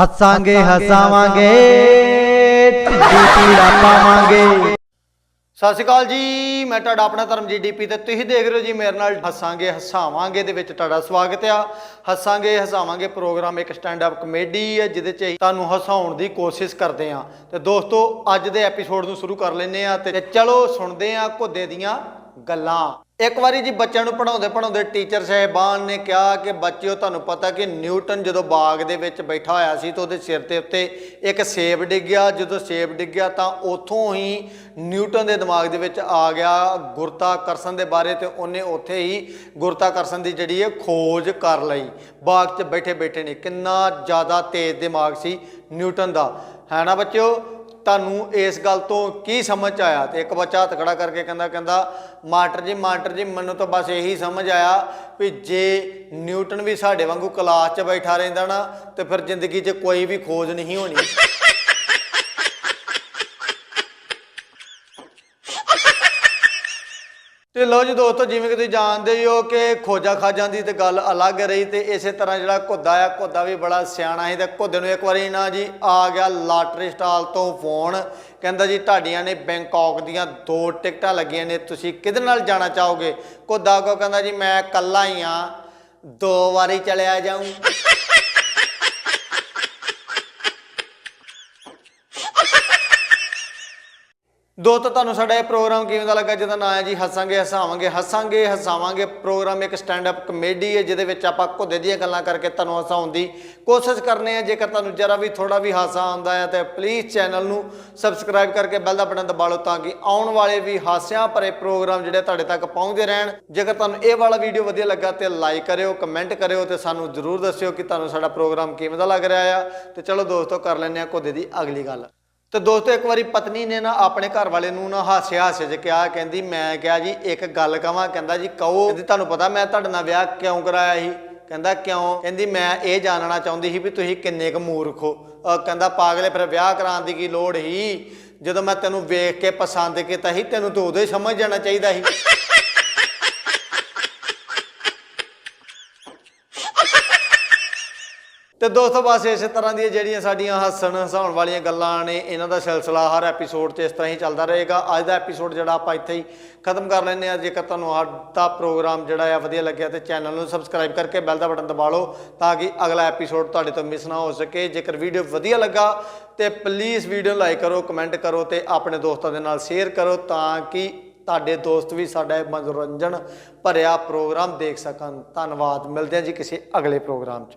ਹੱਸਾਂਗੇ, ਹਸਾਵਾਂਗੇ ਢਿੱਡੀ ਪੀੜਾ ਪਾਵਾਂਗੇ ਸਤਿ ਸ਼੍ਰੀ ਅਕਾਲ ਜੀ, ਮੈਂ ਤੁਹਾਡਾ ਆਪਣਾ ਧਰਮ ਧਰਮਜੀਤ ਡੀਪੀ ਤੇ ਤੁਸੀਂ ਦੇਖ ਰਹੇ ਹੋ ਜੀ ਮੇਰੇ ਨਾਲ ਹੱਸਾਂਗੇ, ਹਸਾਵਾਂਗੇ ਦੇ ਵਿੱਚ ਤੁਹਾਡਾ ਸਵਾਗਤ ਆ। ਹੱਸਾਂਗੇ, ਹਸਾਵਾਂਗੇ ਪ੍ਰੋਗਰਾਮ ਇੱਕ ਸਟੈਂਡ ਅਪ ਕਮੇਡੀ ਹੈ, ਜਿਹਦੇ ਚ ਤੁਹਾਨੂੰ ਹਸਾਉਣ ਦੀ ਕੋਸ਼ਿਸ਼ ਕਰਦੇ ਆ ਤੇ ਦੋਸਤੋ, ਅੱਜ ਦੇ ਐਪੀਸੋਡ ਨੂੰ ਸ਼ੁਰੂ ਕਰ ਲੈਂਦੇ ਆ ਤੇ ਚਲੋ ਸੁਣਦੇ ਆ ਘੁੱਦੇ ਦੀਆਂ ਗੱਲਾਂ। ਇੱਕ ਵਾਰੀ ਜੀ ਬੱਚਿਆਂ ਨੂੰ ਪੜਾਉਂਦੇ ਪੜਾਉਂਦੇ ਟੀਚਰ ਸਾਹਿਬਾਨ ਨੇ ਕਿਹਾ ਕਿ ਬੱਚਿਓ, ਤੁਹਾਨੂੰ ਪਤਾ ਕਿ ਨਿਊਟਨ ਜਦੋਂ ਬਾਗ ਦੇ ਵਿੱਚ ਬੈਠਾ ਹੋਇਆ ਸੀ ਤਾਂ ਉਹਦੇ ਸਿਰ ਦੇ ਉੱਤੇ ਇੱਕ ਸੇਬ ਡਿੱਗਿਆ। ਜਦੋਂ ਸੇਬ ਡਿੱਗਿਆ ਤਾਂ ਉੱਥੋਂ ਹੀ ਨਿਊਟਨ ਦੇ ਦਿਮਾਗ ਦੇ ਵਿੱਚ ਆ ਗਿਆ ਗੁਰਤਾਕਰਸ਼ਣ ਦੇ ਬਾਰੇ ਤੇ ਉਹਨੇ ਉੱਥੇ ਹੀ ਗੁਰਤਾਕਰਸ਼ਣ ਦੀ ਜਿਹੜੀ ਹੈ ਖੋਜ ਕਰ ਲਈ। ਬਾਗ 'ਚ ਬੈਠੇ ਬੈਠੇ ਨੇ। ਕਿੰਨਾ ਜ਼ਿਆਦਾ ਤੇਜ਼ ਦਿਮਾਗ ਸੀ ਨਿਊਟਨ ਦਾ। ਹੈ ਨਾ ਬੱਚਿਓ? ਤੁਹਾਨੂੰ ਇਸ ਗੱਲ ਤੋਂ ਕੀ ਸਮਝ 'ਚ ਆਇਆ? ਤੇ ਇੱਕ ਬੱਚਾ ਹੱਥ ਖੜਾ ਕਰਕੇ ਕਹਿੰਦਾ ਕਹਿੰਦਾ, ਮਾਸਟਰ ਜੀ ਮਾਸਟਰ ਜੀ, ਮੈਨੂੰ ਤਾਂ ਬਸ ਇਹੀ ਸਮਝ ਆਇਆ ਵੀ ਜੇ ਨਿਊਟਨ ਵੀ ਸਾਡੇ ਵਾਂਗੂ ਕਲਾਸ 'ਚ ਬੈਠਾ ਰਹਿੰਦਾ ਨਾ, ਤੇ ਫਿਰ ਜ਼ਿੰਦਗੀ 'ਚ ਕੋਈ ਵੀ ਖੋਜ ਨਹੀਂ ਹੋਣੀ। ਤੇ ਲੋ ਜੀ ਦੋਸਤੋ, ਜਿਵੇਂ ਕਿ ਤੁਸੀਂ ਜਾਣਦੇ ਹੀ ਹੋ ਕਿ ਖੋਜਾ ਖਾਜਾਂ ਦੀ ਤੇ ਗੱਲ ਅਲੱਗ ਰਹੀ ਤੇ ਇਸੇ ਤਰ੍ਹਾਂ ਜਿਹੜਾ ਘੁੱਦਾ ਆ, ਘੁੱਦਾ ਵੀ ਬੜਾ ਸਿਆਣਾ ਸੀ ਤੇ ਘੁੱਦੇ ਨੂੰ ਇੱਕ ਵਾਰੀ ਨਾ ਜੀ ਆ ਗਿਆ ਲਾਟਰੀ ਸਟਾਲ ਤੋਂ ਫੋਨ। ਕਹਿੰਦਾ ਜੀ, ਤੁਹਾਡੀਆਂ ਨੇ ਬੈਂਕਾਕ ਦੀਆਂ ਦੋ ਟਿਕਟਾਂ ਲੱਗੀਆਂ ਨੇ, ਤੁਸੀਂ ਕਿਹਦੇ ਨਾਲ ਜਾਣਾ ਚਾਹੋਗੇ? ਘੁੱਦਾ ਕੋ ਕਹਿੰਦਾ ਜੀ, ਮੈਂ ਇਕੱਲਾ ਹੀ ਆ, ਦੋ ਵਾਰੀ ਚਲਿਆ ਜਾਊਂ। ਦੋਸਤੋ, ਤੁਹਾਨੂੰ ਸਾਡਾ ਇਹ ਪ੍ਰੋਗਰਾਮ ਕਿਵੇਂ ਦਾ ਲੱਗਾ? ਜਿਹਦਾ ਨਾਂ ਹੈ ਜੀ, ਹੱਸਾਂਗੇ, ਹਸਾਵਾਂਗੇ ਹੱਸਾਂਗੇ, ਹਸਾਵਾਂਗੇ ਪ੍ਰੋਗਰਾਮ, ਇੱਕ ਸਟੈਂਡ ਅਪ ਕਮੇਡੀ ਹੈ, ਜਿਹਦੇ ਵਿੱਚ ਆਪਾਂ ਘੁੱਦੇ ਦੀਆਂ ਗੱਲਾਂ ਕਰਕੇ ਤੁਹਾਨੂੰ ਹਸਾਉਣ ਦੀ ਕੋਸ਼ਿਸ਼ ਕਰਨੇ ਆ ਜੇਕਰ ਤੁਹਾਨੂੰ ਜਰਾ ਵੀ ਥੋੜਾ ਵੀ ਹਾਸਾ ਆਉਂਦਾ ਹੈ, ਤਾਂ ਪਲੀਜ਼ ਚੈਨਲ ਨੂੰ ਸਬਸਕ੍ਰਾਈਬ ਕਰਕੇ ਬੈਲ ਦਾ ਬਟਨ ਦਬਾ ਲਓ ਤਾਂ ਕਿ ਆਉਣ ਵਾਲੇ ਵੀ ਹਾਸਿਆਂ ਭਰੇ ਪ੍ਰੋਗਰਾਮ ਜਿਹੜੇ ਤੁਹਾਡੇ ਤੱਕ ਪਹੁੰਚਦੇ ਰਹਿਣ। ਜੇਕਰ ਤੁਹਾਨੂੰ ਇਹ ਵਾਲਾ ਵੀਡੀਓ ਵਧੀਆ ਲੱਗਾ, ਤੇ ਲਾਈਕ ਕਰਿਓ ਕਮੈਂਟ ਕਰਿਓ ਤੇ ਸਾਨੂੰ ਜਰੂਰ ਦੱਸਿਓ ਕਿ ਤੁਹਾਨੂੰ ਸਾਡਾ ਪ੍ਰੋਗਰਾਮ ਕਿਵੇਂ ਦਾ ਲੱਗ ਰਿਹਾ ਆ। ਤੇ ਚਲੋ ਦੋਸਤੋ, ਕਰ ਲੈਂਦੇ ਆ ਘੁੱਦੇ ਦੀ ਅਗਲੀ ਗੱਲ। ਤੇ ਦੋਸਤੋ, ਇੱਕ ਵਾਰੀ ਪਤਨੀ ਨੇ ਨਾ ਆਪਣੇ ਘਰ ਵਾਲੇ ਨੂੰ ਨਾ ਹਾਸੇ ਹਾਸੇ 'ਚ ਕਿਹਾ, ਕਹਿੰਦੀ, ਮੈਂ ਕਿਹਾ ਜੀ, ਇੱਕ ਗੱਲ ਕਵਾਂ ਕਹਿੰਦਾ ਜੀ, ਕਹੋ। ਕਹਿੰਦੀ, ਤੁਹਾਨੂੰ ਪਤਾ, ਮੈਂ ਤੁਹਾਡੇ ਨਾਲ ਵਿਆਹ ਕਿਉਂ ਕਰਾਇਆ ਸੀ? ਕਹਿੰਦਾ, ਕਿਉਂ? ਕਹਿੰਦੀ, ਮੈਂ ਇਹ ਜਾਣਨਾ ਚਾਹੁੰਦੀ ਸੀ ਵੀ ਤੁਸੀਂ ਕਿੰਨੇ ਕੁ ਮੂਰਖ ਹੋ। ਕਹਿੰਦਾ, ਪਾਗਲੇ, ਫਿਰ ਵਿਆਹ ਕਰਾਉਣ ਦੀ ਕੀ ਲੋੜ ਸੀ? ਜਦੋਂ ਮੈਂ ਤੈਨੂੰ ਵੇਖ ਕੇ ਪਸੰਦ ਕੀਤਾ ਸੀ, ਤੈਨੂੰ ਤਾਂ ਉਦੋਂ ਹੀ ਸਮਝ ਜਾਣਾ ਚਾਹੀਦਾ ਸੀ। ਤੇ ਦੋਸਤੋ ਬਸ ਇਸੇ ਤਰ੍ਹਾਂ ਦੀਆਂ ਜਿਹੜੀਆਂ ਸਾਡੀਆਂ ਹੱਸਣ ਹਸਾਉਣ ਵਾਲੀਆਂ ਗੱਲਾਂ ਨੇ, ਇਹਨਾਂ ਦਾ ਸਿਲਸਿਲਾ ਹਰ ਐਪੀਸੋਡ 'ਚ ਇਸ ਤਰ੍ਹਾਂ ਹੀ ਚੱਲਦਾ ਰਹੇਗਾ। ਅੱਜ ਦਾ ਐਪੀਸੋਡ ਜਿਹੜਾ ਆਪਾਂ ਇੱਥੇ ਹੀ ਖਤਮ ਕਰ ਲੈਂਦੇ ਆ ਜੇਕਰ ਤੁਹਾਨੂੰ ਅੱਜ ਦਾ ਪ੍ਰੋਗਰਾਮ ਜਿਹੜਾ ਆ ਵਧੀਆ ਲੱਗਿਆ ਤੇ ਚੈਨਲ ਨੂੰ ਸਬਸਕ੍ਰਾਈਬ ਕਰਕੇ ਬੈਲ ਦਾ ਬਟਨ ਦਬਾ ਲਓ ਤਾਂ ਕਿ ਅਗਲਾ ਐਪੀਸੋਡ ਤੁਹਾਡੇ ਤੋਂ ਮਿਸ ਨਾ ਹੋ ਸਕੇ। ਜੇਕਰ ਵੀਡੀਓ ਵਧੀਆ ਲੱਗਾ ਤੇ ਪਲੀਜ਼ ਵੀਡੀਓ ਲਾਈਕ ਕਰੋ ਕਮੈਂਟ ਕਰੋ ਤੇ ਆਪਣੇ ਦੋਸਤਾਂ ਦੇ ਨਾਲ ਸ਼ੇਅਰ ਕਰੋ ਤਾਂ ਕਿ ਤੁਹਾਡੇ ਦੋਸਤ ਵੀ ਸਾਡਾ ਇਹ ਮਨੋਰੰਜਨ ਭਰਿਆ ਪ੍ਰੋਗਰਾਮ ਦੇਖ ਸਕਣ। ਧੰਨਵਾਦ। ਮਿਲਦੇ ਹਾਂ ਜੀ ਕਿਸੇ ਅਗਲੇ ਪ੍ਰੋਗਰਾਮ 'ਚ।